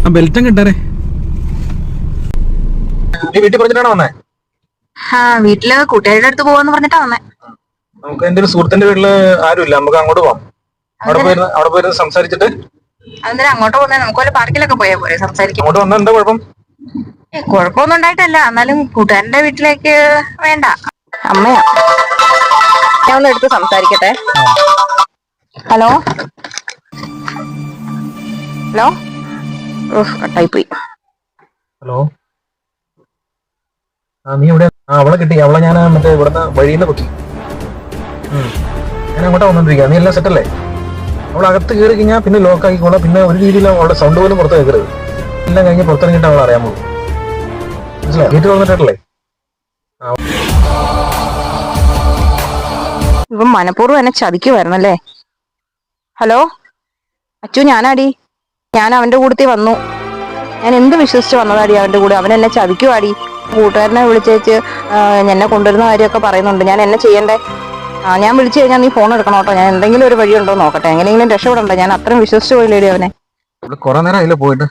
ആ ബെൽറ്റം കിട്ടാറേ നീ വീട്ടിൽ പറഞ്ഞിട്ടാണോ വന്നേ? ആ വീട്ടിൽ കൂട്ടുകാരുടെ അടുത്ത് പോവാന്ന് പറഞ്ഞിട്ടാ വന്നേ. നമുക്ക് എന്റെ ഒരു സുഹൃത്തിന്റെ വീട്ടിൽ ആരുമില്ല നമുക്ക് അങ്ങോട്ട് പോവാം. അവിടെ പോയിരുന്ന് അവിടെ പോയിരുന്ന് സംസാരിച്ചിട്ട്? അന്നേരം അങ്ങോട്ട് പോകുന്നേ നമുക്ക് വല്ല പാർക്കിലൊക്കെ പോയാ പോരെ സംസാരിക്കും അങ്ങോട്ട് വന്നാൽ എന്താ കുഴപ്പം? ഏ, കുഴപ്പമൊന്നും ഉണ്ടായിട്ടല്ല. എന്നാലും കൂട്ടുകാരന്റെ വീട്ടിലേക്ക് വേണ്ട. അമ്മയാ. ഞാൻ ഒന്ന് എടുത്ത് സംസാരിക്കട്ടെ. ഹലോ? ഹലോ? ഓഹ് കട്ടായി പോയി ഹലോ? ആ നീ ഇവിടെ ആ അവളെ കിട്ടി. അവളെ ഞാൻ മറ്റേ ഇവിടുന്ന് വഴിയിൽ നിന്ന് പൊക്കി ഞാൻ അങ്ങോട്ടാ വന്നോണ്ടിരിക്കുക നീ എല്ലാം സെറ്റല്ലേ? അവൾ അകത്ത് കയറി കഴിഞ്ഞാൽ പിന്നെ ലോക്ക് ആക്കിക്കോളാം പിന്നെ ഒരു രീതിയിലും അവളുടെ സൗണ്ട് പോലും പുറത്ത് കേൾക്കരുത് എല്ലാം കഴിഞ്ഞ് പുറത്തിറങ്ങിയിട്ട് അവൾ അറിയാൻ പോകും. മനസ്സിലായി? വീട്ടിൽ വന്നിട്ടല്ലേ? ഇവൻ മനഃപൂർവം എന്നെ ചതിക്കുമായിരുന്നല്ലേ ഹലോ? അച്ചു ഞാനാടി? ഞാൻ അവന്റെ കൂടത്തിൽ വന്നു. ഞാൻ എന്ത് വിശ്വസിച്ച് വന്നതാടി അവന്റെ കൂടെ? അവൻ എന്നെ ചതിക്കുവാടി. കൂട്ടുകാരനെ വിളിച്ചേച്ച് എന്നെ കൊണ്ടുവരുന്ന കാര്യമൊക്കെ പറയുന്നുണ്ട്. ഞാൻ എന്നെ ചെയ്യണ്ടേ? ആ ഞാൻ വിളിച്ചു കഴിഞ്ഞാൽ നീ ഫോൺ എടുക്കണം കേട്ടോ. ഞാൻ എന്തെങ്കിലും ഒരു വഴി ഉണ്ടോ നോക്കട്ടെ. എങ്ങനെയെങ്കിലും രക്ഷപ്പെടണ്ടേ? ഞാൻ അത്രയും വിശ്വസിച്ച് പോയില്ലേടി അവനെ. കുറെ നേരം അതിലെ പോയിട്ട്?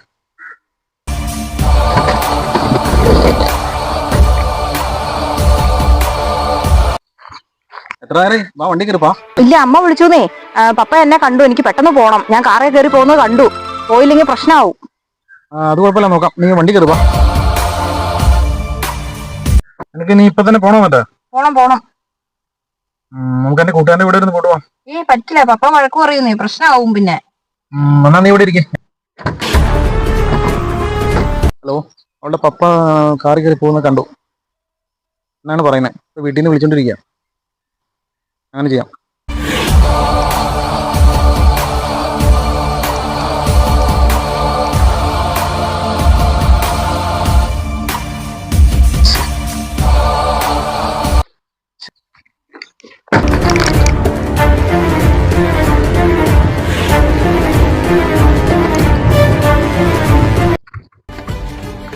ഇല്ല അമ്മ വിളിച്ചുന്നേ പപ്പ എന്നെ കണ്ടു. എനിക്ക് പെട്ടെന്ന് പോകണം ഞാൻ കാറേ കയറി പോകുന്നത് കണ്ടു. പോയില്ലെങ്കിൽ പ്രശ്നമാവും അത് കുഴപ്പമില്ല നോക്കാം. നീ വണ്ടി കയറുക എനിക്ക് നീ ഇപ്പൊ തന്നെ പോണോ മറ്റേ? പോണം പോണം. നമുക്ക് എന്റെ കൂട്ടുകാരന്റെ ഇവിടെ ഇരുന്ന് പോട്ടുവാ ഏ പറ്റില്ല പപ്പ വഴക്ക് പറയുന്നേ പ്രശ്നമാവും പിന്നെ. എന്നാ നീ ഇവിടെ ഇരിക്കേ. ഹലോ അവളുടെ പപ്പ കാറി കയറി പോകുന്ന കണ്ടു. എന്നാണ് പറയുന്നത് വീട്ടിൽ നിന്ന് വിളിച്ചോണ്ടിരിക്കുക അങ്ങനെ ചെയ്യാം.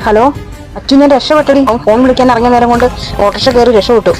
ഹലോ അച്ഛൻ ഞാൻ രക്ഷപ്പെട്ടടി. ഫോൺ വിളിക്കാൻ ഇറങ്ങിയ നേരം കൊണ്ട് ഓട്ടോറിക്ഷ കയറി രക്ഷപ്പെട്ടു.